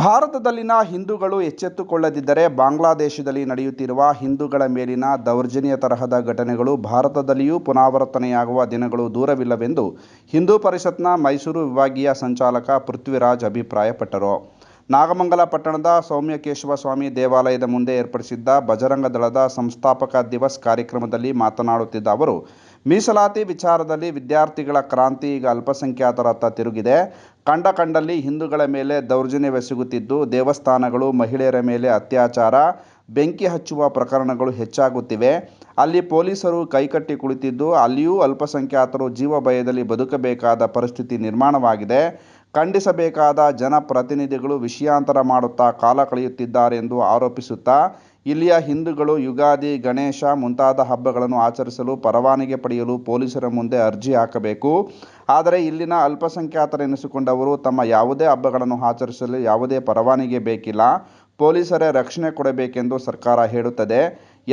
ಭಾರತದಲ್ಲಿನ ಹಿಂದೂಗಳು ಎಚ್ಚೆತ್ತುಕೊಳ್ಳದಿದ್ದರೆ ಬಾಂಗ್ಲಾದೇಶದಲ್ಲಿ ನಡೆಯುತ್ತಿರುವ ಹಿಂದೂಗಳ ಮೇಲಿನ ದೌರ್ಜನ್ಯ ತರಹದ ಘಟನೆಗಳು ಭಾರತದಲ್ಲಿಯೂ ಪುನರಾವರ್ತನೆಯಾಗುವ ದಿನಗಳು ದೂರವಿಲ್ಲವೆಂದು ಹಿಂದೂ ಪರಿಷತ್ನ ಮೈಸೂರು ವಿಭಾಗೀಯ ಸಂಚಾಲಕ ಪೃಥ್ವಿರಾಜ್ ಅಭಿಪ್ರಾಯಪಟ್ಟರು. ನಾಗಮಂಗಲ ಪಟ್ಟಣದ ಸೌಮ್ಯಕೇಶವ ಸ್ವಾಮಿ ದೇವಾಲಯದ ಮುಂದೆ ಏರ್ಪಡಿಸಿದ್ದ ಬಜರಂಗ ದಳದ ಸಂಸ್ಥಾಪಕ ದಿವಸ್ ಕಾರ್ಯಕ್ರಮದಲ್ಲಿ ಮಾತನಾಡುತ್ತಿದ್ದ ಅವರು ಮೀಸಲಾತಿ ವಿಚಾರದಲ್ಲಿ ವಿದ್ಯಾರ್ಥಿಗಳ ಕ್ರಾಂತಿ ಈಗ ಅಲ್ಪಸಂಖ್ಯಾತರತ್ತ ತಿರುಗಿದೆ. ಕಂಡ ಕಂಡಲ್ಲಿ ಹಿಂದೂಗಳ ಮೇಲೆ ದೌರ್ಜನ್ಯವೆಸಗುತ್ತಿದ್ದು ದೇವಸ್ಥಾನಗಳು, ಮಹಿಳೆಯರ ಮೇಲೆ ಅತ್ಯಾಚಾರ, ಬೆಂಕಿ ಹಚ್ಚುವ ಪ್ರಕರಣಗಳು ಹೆಚ್ಚಾಗುತ್ತಿವೆ. ಅಲ್ಲಿ ಪೊಲೀಸರು ಕೈಕಟ್ಟಿ ಕುಳಿತಿದ್ದು, ಅಲ್ಲಿಯೂ ಅಲ್ಪಸಂಖ್ಯಾತರು ಜೀವ ಭಯದಲ್ಲಿ ಬದುಕಬೇಕಾದ ಪರಿಸ್ಥಿತಿ ನಿರ್ಮಾಣವಾಗಿದೆ. ಖಂಡಿಸಬೇಕಾದ ಜನಪ್ರತಿನಿಧಿಗಳು ವಿಷಯಾಂತರ ಮಾಡುತ್ತಾ ಕಾಲ ಕಳೆಯುತ್ತಿದ್ದಾರೆ ಎಂದು ಆರೋಪಿಸುತ್ತಾ, ಇಲ್ಲಿಯ ಹಿಂದೂಗಳು ಯುಗಾದಿ, ಗಣೇಶ ಮುಂತಾದ ಹಬ್ಬಗಳನ್ನು ಆಚರಿಸಲು ಪರವಾನಿಗೆ ಪಡೆಯಲು ಪೊಲೀಸರ ಮುಂದೆ ಅರ್ಜಿ ಹಾಕಬೇಕು. ಆದರೆ ಇಲ್ಲಿನ ಅಲ್ಪಸಂಖ್ಯಾತರೆನಿಸಿಕೊಂಡವರು ತಮ್ಮ ಯಾವುದೇ ಹಬ್ಬಗಳನ್ನು ಆಚರಿಸಲು ಯಾವುದೇ ಪರವಾನಿಗೆ ಬೇಕಿಲ್ಲ. ಪೊಲೀಸರೇ ರಕ್ಷಣೆ ಕೊಡಬೇಕೆಂದು ಸರ್ಕಾರ ಹೇಳುತ್ತದೆ.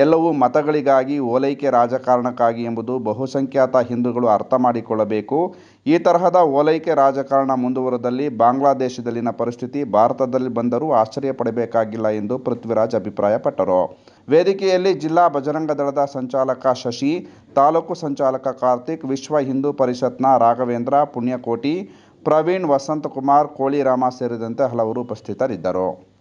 ಎಲ್ಲವೂ ಮತಗಳಿಗಾಗಿ ಓಲೈಕೆ ರಾಜಕಾರಣಕ್ಕಾಗಿ ಎಂಬುದು ಬಹುಸಂಖ್ಯಾತ ಹಿಂದೂಗಳು ಅರ್ಥ ಮಾಡಿಕೊಳ್ಳಬೇಕು. ಈ ತರಹದ ಓಲೈಕೆ ರಾಜಕಾರಣ ಮುಂದುವರೆದಲ್ಲಿ ಬಾಂಗ್ಲಾದೇಶದಲ್ಲಿನ ಪರಿಸ್ಥಿತಿ ಭಾರತದಲ್ಲಿ ಬಂದರೂ ಆಶ್ಚರ್ಯ ಪಡಬೇಕಾಗಿಲ್ಲ ಎಂದು ಪೃಥ್ವಿರಾಜ್ ಅಭಿಪ್ರಾಯಪಟ್ಟರು. ವೇದಿಕೆಯಲ್ಲಿ ಜಿಲ್ಲಾ ಬಜರಂಗ ದಳದ ಸಂಚಾಲಕ ಶಶಿ, ತಾಲೂಕು ಸಂಚಾಲಕ ಕಾರ್ತಿಕ್, ವಿಶ್ವ ಹಿಂದೂ ಪರಿಷತ್ನ ರಾಘವೇಂದ್ರ, ಪುಣ್ಯಕೋಟಿ, ಪ್ರವೀಣ್ ವಸಂತಕುಮಾರ್, ಕೋಳಿರಾಮ ಸೇರಿದಂತೆ ಹಲವರು ಉಪಸ್ಥಿತರಿದ್ದರು.